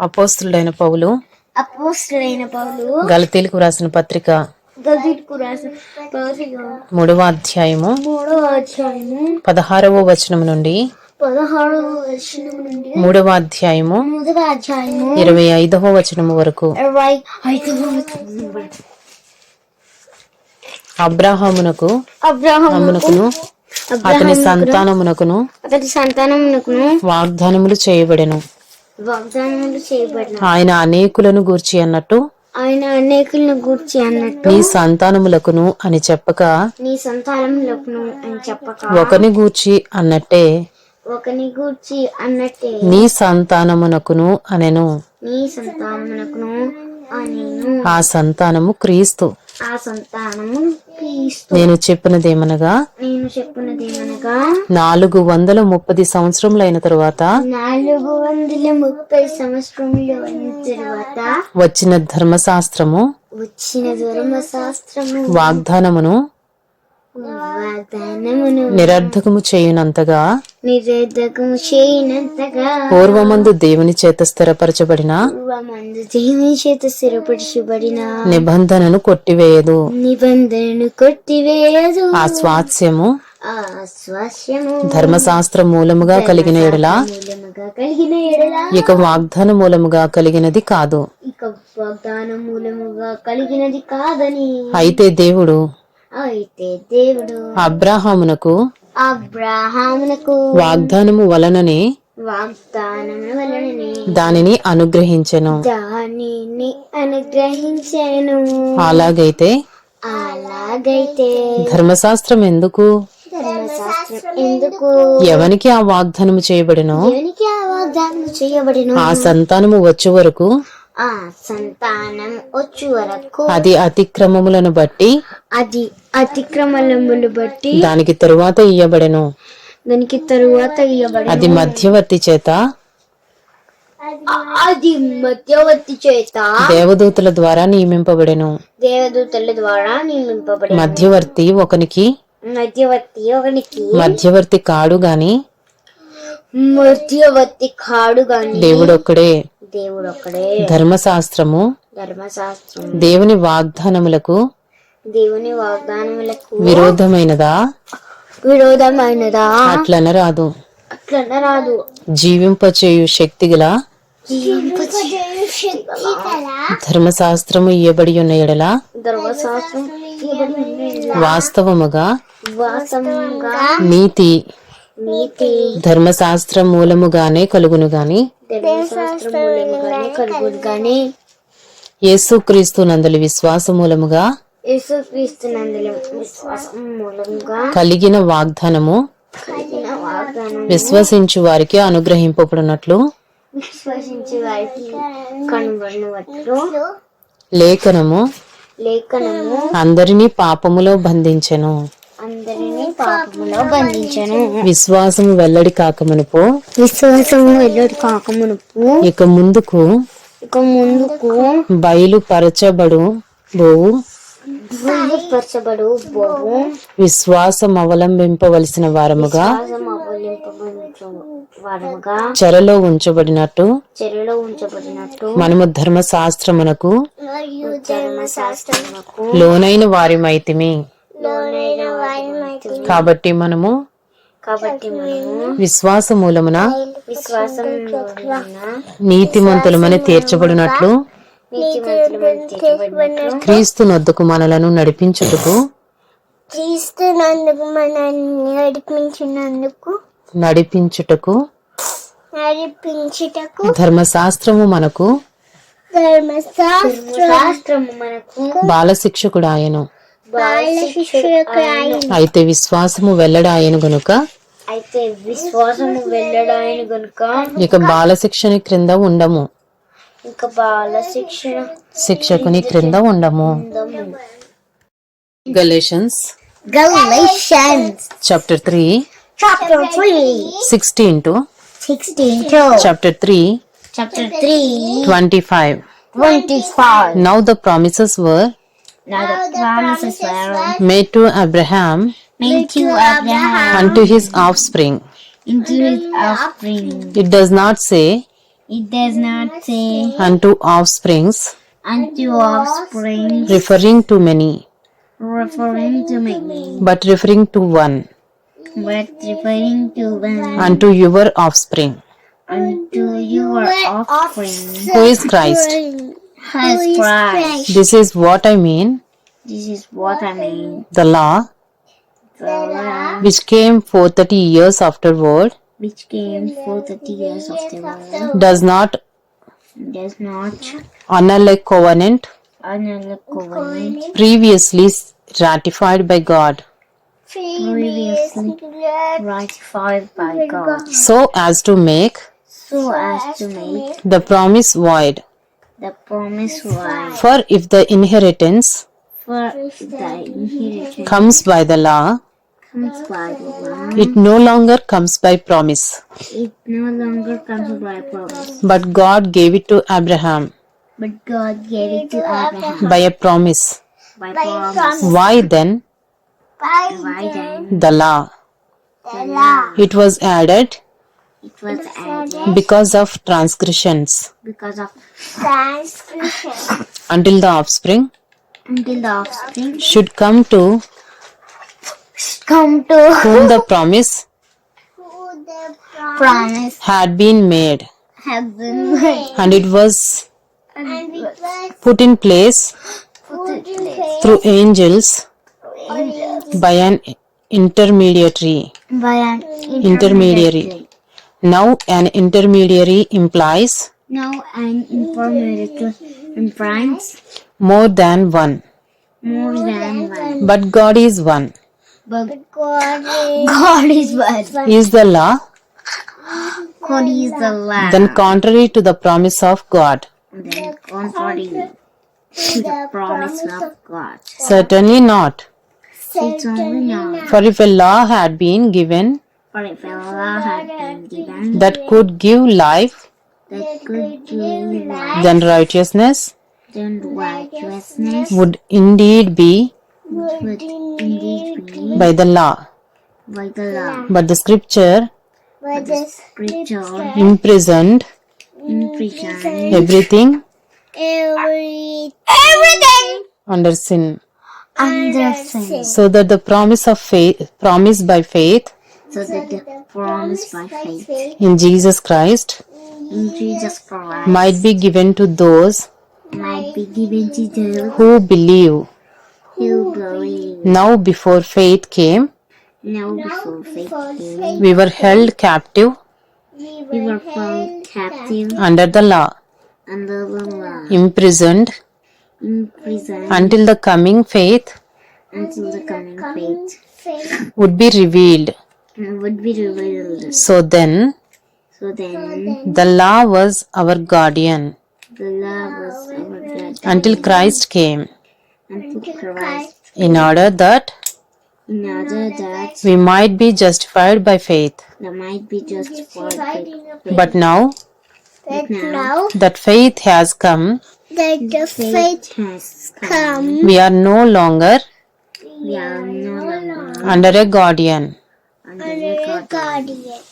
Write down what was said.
అపోస్తుడైన పౌలు అపోస్తులైన పౌలు గలతీలకు రాసిన పత్రిక గదిట్కు రాసిన పత్రిక మూడవ అధ్యాయము మూడవ అధ్యాయము పదహారవ వచనం నుండి పదహారవ వచనం నుండి మూడవ అధ్యాయము మూడవ అధ్యాయము ఇరవై ఐదవ వచనము వరకు ఇరవై ఐదవ వచనం వరకు. అబ్రాహామునకు అబ్రాహామునకు అమ్మునకును అతని సంతానమునకును అతని సంతానమునకును వాగ్దానములు చేయబడిన ఆయన అనేకులను గూర్చి అన్నట్టు ఆయన అనేకులను గూర్చి అన్నట్టు నీ సంతానములకును అని చెప్పక నీ సంతానములకును అని చెప్పక ఒకని గూర్చి అన్నట్టే ఒకని గూర్చి అన్నట్టే నీ సంతానమునకును అనెను. నీ సంతానమునకును ఆ సంతానము క్రీస్తు. ఆ సంతానము క్రీస్తు. నేను చెప్పినదేమనగా నేను చెప్పినదేమనగా నాలుగు వందల ముప్పది సంవత్సరములైన తరువాత నాలుగు వందల ముప్పై సంవత్సరములు అయిన తర్వాత వచ్చిన ధర్మశాస్త్రము వచ్చిన ధర్మశాస్త్రము వాగ్దానమును నిరర్ధకము చేయునంతగా నిరోధకము చేయనంతగా పూర్వమందు దేవుని చేత స్థిరపరచబడిన మందు దేవుని చేత స్థిరపరచబడిన నిబంధనను కొట్టివేయదు. నిబంధనను కొట్టివేయదు. ఆ స్వాస్యము ధర్మశాస్త్ర మూలముగా కలిగిన ఎడల మూలముగా కలిగిన ఎడల ఇక వాగ్దాన మూలముగా కలిగినది కాదు. ఇక వాగ్దాన మూలముగా కలిగినది కాదని అయితే దేవుడు అయితే దేవుడు అబ్రాహామునకు అబ్రాహామునకు వాగ్దానము వలననే వాగ్దానం వలననే దానిని అనుగ్రహించెను. దానిని అనుగ్రహించాను. అలాగైతే అలాగైతే ధర్మశాస్త్రం ఎందుకు? ఎందుకు? ఎవనికి ఆ వాగ్దానము ఆ చేయబడిను? ఆ సంతానము వచ్చే వరకు ఆ సంతానం వచ్చు వరకు అది అతిక్రమములను బట్టి అది అతిక్రమలములు బట్టి దానికి తరువాత ఇయ్యబడెను. దానికి తరువాత ఇవ్వబడి అది మధ్యవర్తి చేత అది మధ్యవర్తి చేత దేవదూతల ద్వారా నియమింపబడెను. దేవదూతల ద్వారా నియమింపబడి మధ్యవర్తి ఒకనికి మధ్యవర్తి ఒకనికి మధ్యవర్తి కాడు గాని మధ్యవర్తి కాడు గాని దేవుడొక్కడే. దేవుడు ఒక్కడే ధర్మశాస్త్రము. ధర్మశాస్త్రం దేవుని వాగ్దానములకు దేవుని వాగ్దానములకు విరోధమైనదా? విరోధమైనదా? అట్లనరాదు. అట్లన రాదు జీవింపచేయు శక్తి గల ధర్మశాస్త్రము ఇయ్యబడి ఉన్న ఎడల ఉన్నది. వాస్తవముగా నీతి ధర్మశాస్త్రం మూలముగానే కలుగును గాని కలుగుడు గాని యేసుక్రీస్తు నందలి విశ్వాస మూలముగా. యేసుక్రీస్తు నందుల విశ్వాసం మూలంగా కలిగిన వాగ్దానము. కలిగిన వాగ్దానం విశ్వసించు వారికి అనుగ్రహింపబడినట్లు. విశ్వసించి వారికి కనుగొనవట్లు లేఖనము. లేఖనము. అందరినీ పాపములో బంధించెను. అందరినీ పాపములో బంధించను. విశ్వాసము వెల్లడి కాకమునుపు. విశ్వాసము వెల్లడి కాకమునుపు. ఇక ముందుకు ఇక ముందుకు బయలుపరచబడు బోవు. విశ్వాసం అవలంబింపవలసిన వారముగా విశ్వాసం చెరలో ఉంచబడినట్టు. చెరలో ఉంచబడినట్టు. మనము ధర్మశాస్త్రమునకు ధర్మశాస్త్రమునకు లోనైన వారిమైతిమి. కాబట్టి మనము కాబట్టి మనము విశ్వాస మూలమున విశ్వాసం నీతిమంతులమని తీర్చబడినట్లు క్రీస్తు నొద్దకు మనలను నడిపించుటకు మనల్ని నడిపించినందుకు నడిపించుటకు నడిపించుటకు ధర్మశాస్త్రము మనకు ధర్మశాస్త్రము మనకు బాలశిక్షకుడు ఆయను. అయితే విశ్వాసము వెల్లడాయను గనుక అయితే విశ్వాసము వెళ్ళడాయని గనుక ఇక బాలశిక్షని క్రింద ఉండము. ఇంకా బాల శిక్షణ శిక్షకుని క్రింద ఉండము. గలేషన్స్ Galatians chapter three chapter 3 sixteen to 16 to chapter three chapter 3 twenty five. 25 now the promises were Now the promises were made to Abraham. Made to Abraham. Unto his offspring. into his offspring. It does not say It does not say unto offsprings, unto offspring, referring to many, referring to many, but referring to one, but referring to one, unto your offspring, unto your offspring. who is Christ. Has Christ. This is what I mean. This is what I mean. The law, The law. which came 430 years afterward, which came for thirty years of the world. Does not does not annul a covenant. annul a covenant. Previously ratified by God, previously ratified by God, so as to make so as to make the promise void. The promise right. For if the inheritance For the inheritance comes by the law, comes by the law, it no longer comes by promise, it no longer comes by promise, but God gave it to Abraham but God gave it to Abraham by a promise. by promise. Why then Why then the law? the law? It was added It was added. because of transgressions. Because of transgression. Until the offspring? Until the offspring. Should come to come to whom the promise who the promise. had been made, have been made. and it was and it was put in place put in place. through angels by an intermediary. by an Intermediary. Now, an intermediary implies Now an intermediary implies more than one, more than one. but God is one. But God is God is one. Is the law God is the law. then contrary to the promise of God? then contrary to the promise of God. Certainly not. Certainly not. For if a law had been given that could give life, then righteousness. Would indeed be by the law. But the scripture, imprisoned, everything, everything. Under sin. Under sin. So that the promise of faith, promise by faith, so that the promise by faith in Jesus Christ in Jesus Christ might be given to those might be given to those who believe. who believe. Now, before faith came, Now before faith came, we were held captive we were found captive under the law, under the law, imprisoned imprisoned until the coming faith until the coming faith would be revealed. Would be revealed. So then, So then, the law was our guardian the law was our God until Christ came, until Christ, in order that in order that we might be justified by faith. there might be justified by faith. But now that now now that faith has come, that the faith faith has come. come we are no longer We are no longer under a guardian under your guardian. guardian.